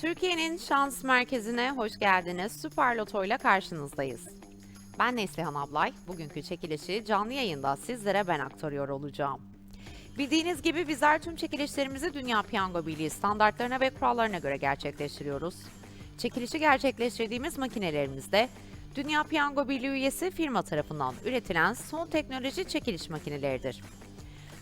Türkiye'nin şans merkezine hoş geldiniz. Süper Loto ile karşınızdayız. Ben Neslihan Ablay. Bugünkü çekilişi canlı yayında sizlere ben aktarıyor olacağım. Bildiğiniz gibi bizler tüm çekilişlerimizi Dünya Piyango Birliği standartlarına ve kurallarına göre gerçekleştiriyoruz. Çekilişi gerçekleştirdiğimiz makinelerimizde Dünya Piyango Birliği üyesi firma tarafından üretilen son teknoloji çekiliş makineleridir.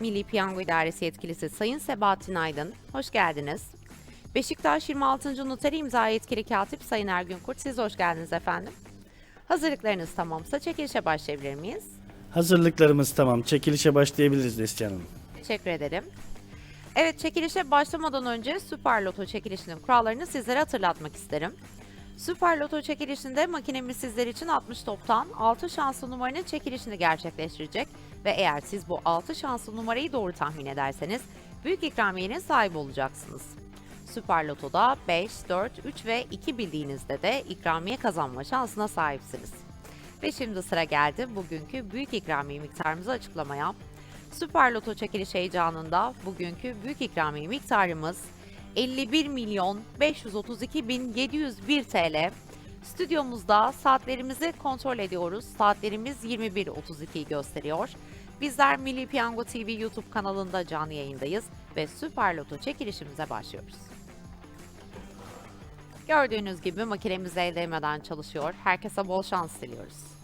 Milli Piyango İdaresi Yetkilisi Sayın Sebahattin Aydın, hoş geldiniz. Beşiktaş 26. Noteri İmza Yetkili Katip Sayın Ergün Kurt, siz hoş geldiniz efendim. Hazırlıklarınız tamamsa çekilişe başlayabilir miyiz? Hazırlıklarımız tamam. Çekilişe başlayabiliriz Neslihan Hanım. Teşekkür ederim. Evet çekilişe başlamadan önce Süper Loto çekilişinin kurallarını sizlere hatırlatmak isterim. Süper Loto çekilişinde makinemiz sizler için 60 toptan 6 şanslı numaranın çekilişini gerçekleştirecek ve eğer siz bu 6 şanslı numarayı doğru tahmin ederseniz büyük ikramiyenin sahibi olacaksınız. Süper Loto'da 5, 4, 3 ve 2 bildiğinizde de ikramiye kazanma şansına sahipsiniz. Ve şimdi sıra geldi bugünkü büyük ikramiye miktarımızı açıklamaya. Süper Loto çekiliş heyecanında bugünkü büyük ikramiye miktarımız 51 milyon 532 bin 701 TL. Stüdyomuzda saatlerimizi kontrol ediyoruz. Saatlerimiz 21.32'yi gösteriyor. Bizler Milli Piyango TV YouTube kanalında canlı yayındayız ve Süper Loto çekilişimize başlıyoruz. Gördüğünüz gibi makinemiz el değmeden çalışıyor. Herkese bol şans diliyoruz.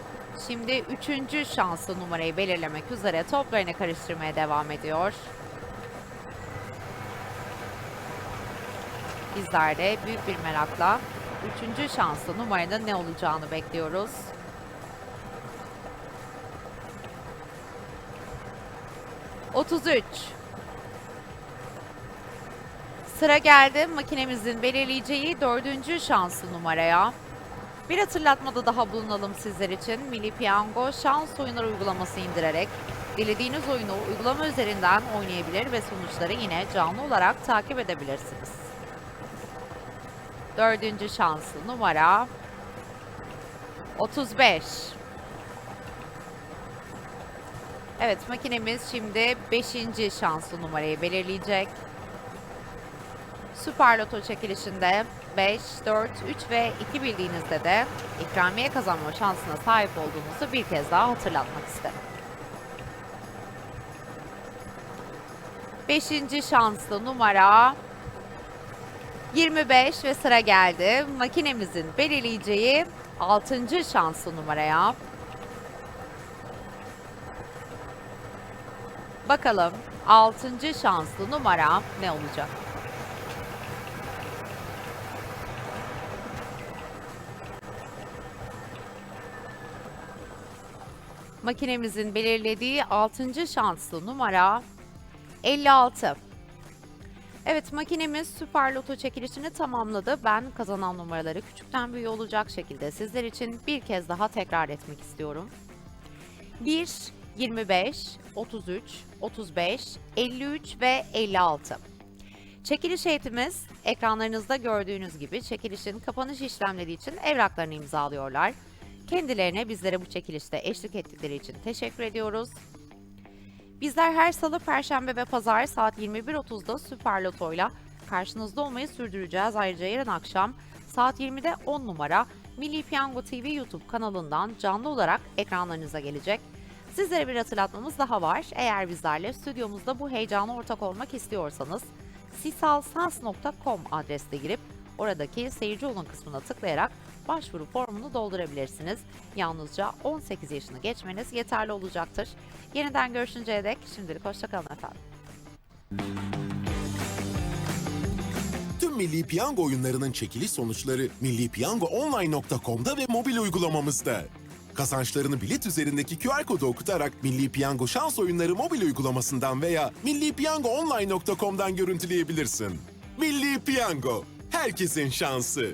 şimdi üçüncü şanslı numarayı belirlemek üzere toplarını karıştırmaya devam ediyor. Bizler de büyük bir merakla üçüncü şanslı numaranın ne olacağını bekliyoruz. Otuz üç. Sıra geldi makinemizin belirleyeceği dördüncü şanslı numaraya. Bir hatırlatmada daha bulunalım sizler için. Milli Piyango şans oyunları uygulaması indirerek dilediğiniz oyunu uygulama üzerinden oynayabilir ve sonuçları yine canlı olarak takip edebilirsiniz. Dördüncü şanslı numara 35. Evet makinemiz şimdi 5. şanslı numarayı belirleyecek. Süper Loto çekilişinde 5, 4, 3 ve 2 bildiğinizde de ikramiye kazanma şansına sahip olduğunuzu bir kez daha hatırlatmak isterim. 5. şanslı numara 25 ve sıra geldi. Makinemizin belirleyeceği 6. şanslı numaraya. Bakalım 6. şanslı numara ne olacak? Makinemizin belirlediği 6. şanslı numara 56. Evet makinemiz Süper Loto çekilişini tamamladı. Ben kazanan numaraları küçükten büyüğe olacak şekilde sizler için bir kez daha tekrar etmek istiyorum. 1, 25, 33, 35, 53 ve 56. Çekiliş heyetimiz ekranlarınızda gördüğünüz gibi çekilişin kapanış işlemleri için evraklarını imzalıyorlar. Kendilerine bizlere bu çekilişte eşlik ettikleri için teşekkür ediyoruz. Bizler her salı, perşembe ve pazar saat 21.30'da Süper Loto'yla karşınızda olmayı sürdüreceğiz. Ayrıca yarın akşam saat 20'de 10 numara Milli Piyango TV YouTube kanalından canlı olarak ekranlarınıza gelecek. Sizlere bir hatırlatmamız daha var. Eğer bizlerle stüdyomuzda bu heyecana ortak olmak istiyorsanız sisalsans.com adresine girip oradaki seyirci olun kısmına tıklayarak başvuru formunu doldurabilirsiniz. Yalnızca 18 yaşını geçmeniz yeterli olacaktır. Yeniden görüşünceye dek şimdilik hoşçakalın efendim. Tüm Milli Piyango oyunlarının çekiliş sonuçları millipiyangoonline.com'da ve mobil uygulamamızda. Kazançlarını bilet üzerindeki QR kodu okutarak Milli Piyango şans oyunları mobil uygulamasından veya millipiyangoonline.com'dan görüntüleyebilirsin. Milli Piyango, herkesin şansı.